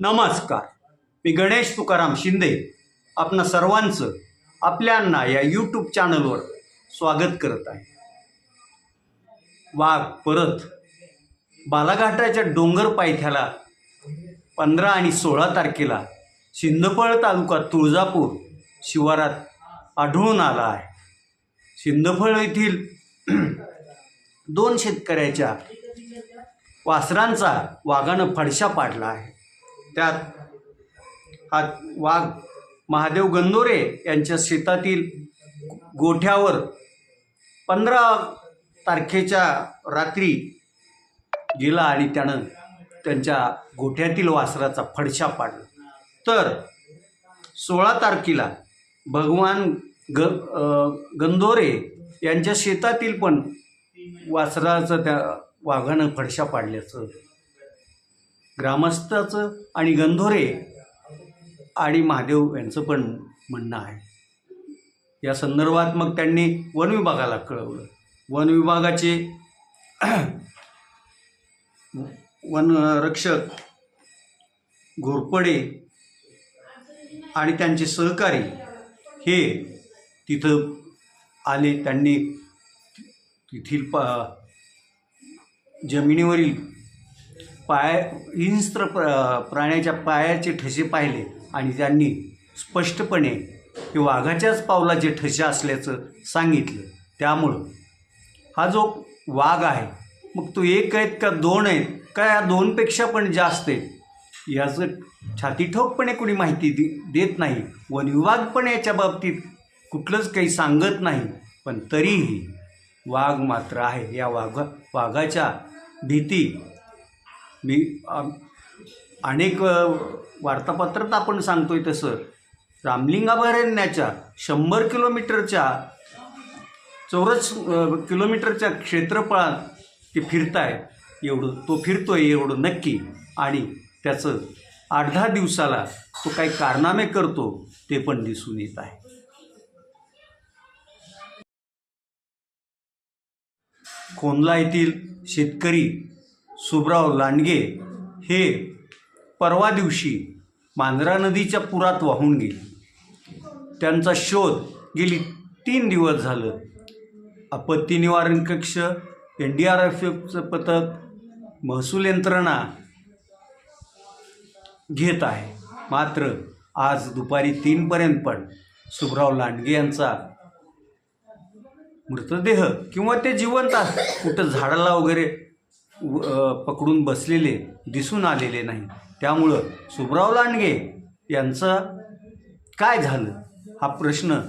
नमस्कार. मी गणेश तुकाराम शिंदे आपणा सर्वांचं आपल्यांना या यूट्यूब चॅनलवर स्वागत करत आहे. वाघ परत. बालाघाटाच्या डोंगर पायथ्याला पंधरा आणि सोळा तारखेला शिंदपळ तालुका तुळजापूर शिवारात आढळून आला आहे. शिंदफळ येथील दोन शेतकऱ्याच्या वासरांचा वाघानं फडशा पाडला आहे. त्यात हा वाघ महादेव गंदोरे यांच्या शेतातील गोठ्यावर पंधरा तारखेच्या रात्री गेला आणि त्यानं त्यांच्या गोठ्यातील वासराचा फडशा पाडला. तर सोळा तारखेला भगवान ग गंदोरे यांच्या शेतातील पण वासराचं त्या वाघानं फडशा पाडल्याचं ग्रामस्थाचं आणि गंधोरे आणि महादेव यांचं पण म्हणणं आहे. या संदर्भात मग त्यांनी वन विभागाला कळवलं. वन विभागाचे वन रक्षक घोरपडे आणि त्यांचे सहकारी हे तिथं आले. त्यांनी तेथील पा जमिनीवरील पाय हिंस्त्र प्र प्राण्याच्या पायाचे ठसे पाहिले आणि त्यांनी स्पष्टपणे की वाघाच्याच पावलाचे ठसे असल्याचं सांगितलं. त्यामुळं हा जो वाघ आहे मग तो एक आहेत का दोन आहेत? का या दोनपेक्षा पण जास्त आहेत? याचं छाती ठोकपणे कोणी माहिती दे देत नाही. वन विभाग पण याच्या बाबतीत कुठलंच काही सांगत नाही. पण तरीही वाघ मात्र आहे. या वाघ वाघाच्या भीती मी अनेक वार्तापत्रात आपण सांगतो आहे तसं. रामलिंग अभयारण्याच्या शंभर किलोमीटरच्या चौरस किलोमीटरच्या क्षेत्रफळात ते फिरताय. एवढं तो फिरतो आहे एवढं नक्की. आणि त्याचं आठ दहा दिवसाला तो काही कारनामे करतो ते पण दिसून येत आहे. खोनला येथील शेतकरी सुबराव लांडगे हे परवा दिवशी मांजरा नदीच्या पुरात वाहून गेले. त्यांचा शोध गेली तीन दिवस झालं. आपत्ती निवारण कक्ष एन डी आर एफ एफचं पथक महसूल यंत्रणा घेत आहे. मात्र आज दुपारी तीनपर्यंत पण सुबराव लांडगे यांचा मृतदेह किंवा ते जिवंत आहे कुठं झाडाला वगैरे पकडून बसलेले दिसून आलेले नाही. त्यामुळं सुब्राव लांडगे यांचं काय झालं? हा प्रश्न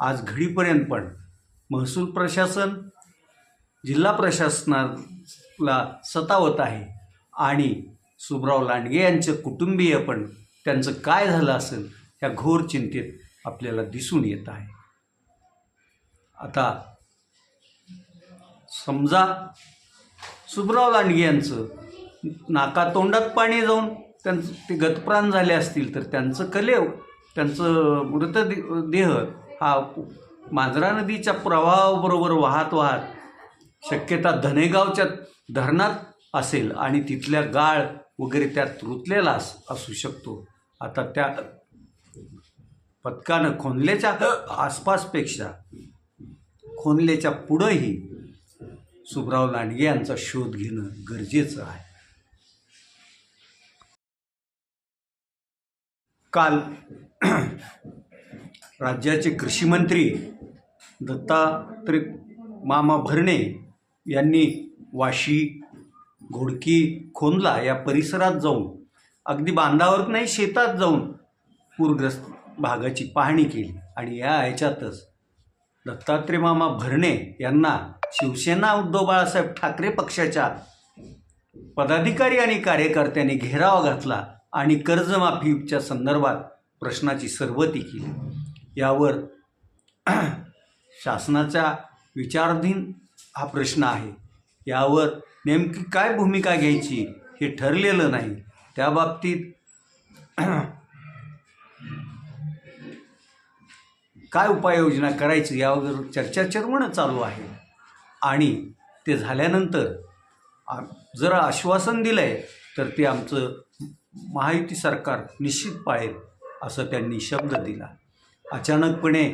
आज घडीपर्यंत पण महसूल प्रशासन जिल्हा प्रशासनाला सतावत आहे आणि सुब्राव लांडगे यांचे कुटुंबीय पण त्यांचं काय झालं असेल ह्या घोर चिंतेत आपल्याला दिसून येत आहे. आता समजा सुबराव लांडगे यांचं. नाकातोंडात पाणी जाऊन त्यांचं ते गतप्राण झाले असतील तर त्यांचं कलेव त्यांचं मृतदे देह हा मांजरा नदीच्या प्रवाहाबरोबर वाहत वाहत शक्यता धनेगावच्या धरणात असेल आणि तिथल्या गाळ वगैरे त्यात रुतलेला असू शकतो. आता त्या पथकानं खोनलेच्या आसपासपेक्षा खोनलेच्या पुढंही सुबराव लांडगे यांचा शोध घेणं गरजेचं आहे. काल राज्याचे कृषीमंत्री दत्तात्रय मामा भरणे यांनी वाशी घोडकी खोंदला या परिसरात जाऊन अगदी बांधावर नाही शेतात जाऊन पूरग्रस्त भागाची पाहणी केली आणि या ह्याच्यातच दत्तात्रय मामा भरणे यांना शिवसेना उद्धव बाळासाहेब ठाकरे पक्षाच्या पदाधिकारी आणि कार्यकर्त्यांनी घेराव घातला आणि कर्जमाफीच्या संदर्भात प्रश्नाची सरबती केली. यावर शासनाचा विचाराधीन हा प्रश्न आहे. यावर नेमकी काय भूमिका घ्यायची हे ठरलेलं नाही. त्याबाबतीत काय उपाययोजना करायची यावर चर्चा चर्वणं चालू आहे. आणि ते झाल्यानंतर जर आश्वासन दिलं आहे तर ते आमचं महायुती सरकार निश्चित पाळेल असं त्यांनी शब्द दिला. अचानकपणे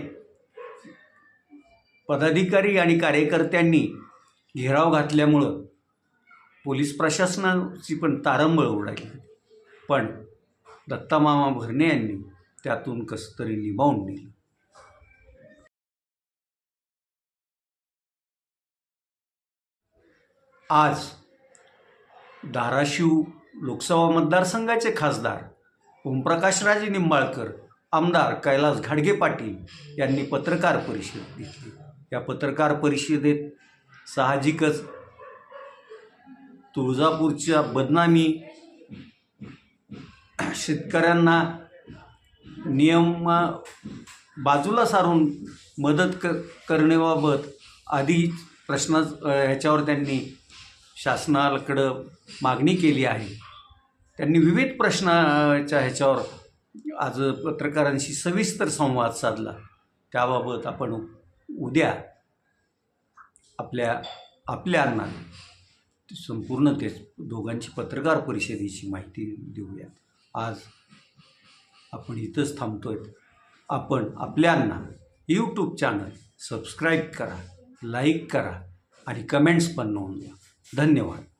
पदाधिकारी आणि कार्यकर्त्यांनी घेराव घातल्यामुळं पोलीस प्रशासनाची पण तारंबळ उडाली. पण दत्तामामा भरणे यांनी त्यातून कसं तरी निभावून नेलं. आज धाराशिव लोकसभा मतदारसंघाचे खासदार ओमप्रकाश राजे निंबाळकर आमदार कैलास घाडगे पाटील यांनी पत्रकार परिषद घेतली. या पत्रकार परिषदेत साहजिकच तुळजापूरच्या बदनामी शेतकऱ्यांना नियम बाजूला सारून मदत क करण्याबाबत आधी प्रश्न ह्याच्यावर त्यांनी शासनाकडं मागणी केली आहे. त्यांनी विविध प्रश्नाच्या ह्याच्यावर आज पत्रकारांशी सविस्तर संवाद साधला. त्याबाबत आपण उद्या आपल्या आपल्यांना संपूर्ण ते दोघांची पत्रकार परिषदेची माहिती देऊया. आज आपण इथंच थांबतोय. आपण आपल्यांना यूट्यूब चॅनल सबस्क्राईब करा लाईक करा आणि कमेंट्स पण नोंदवा धन्यवाद.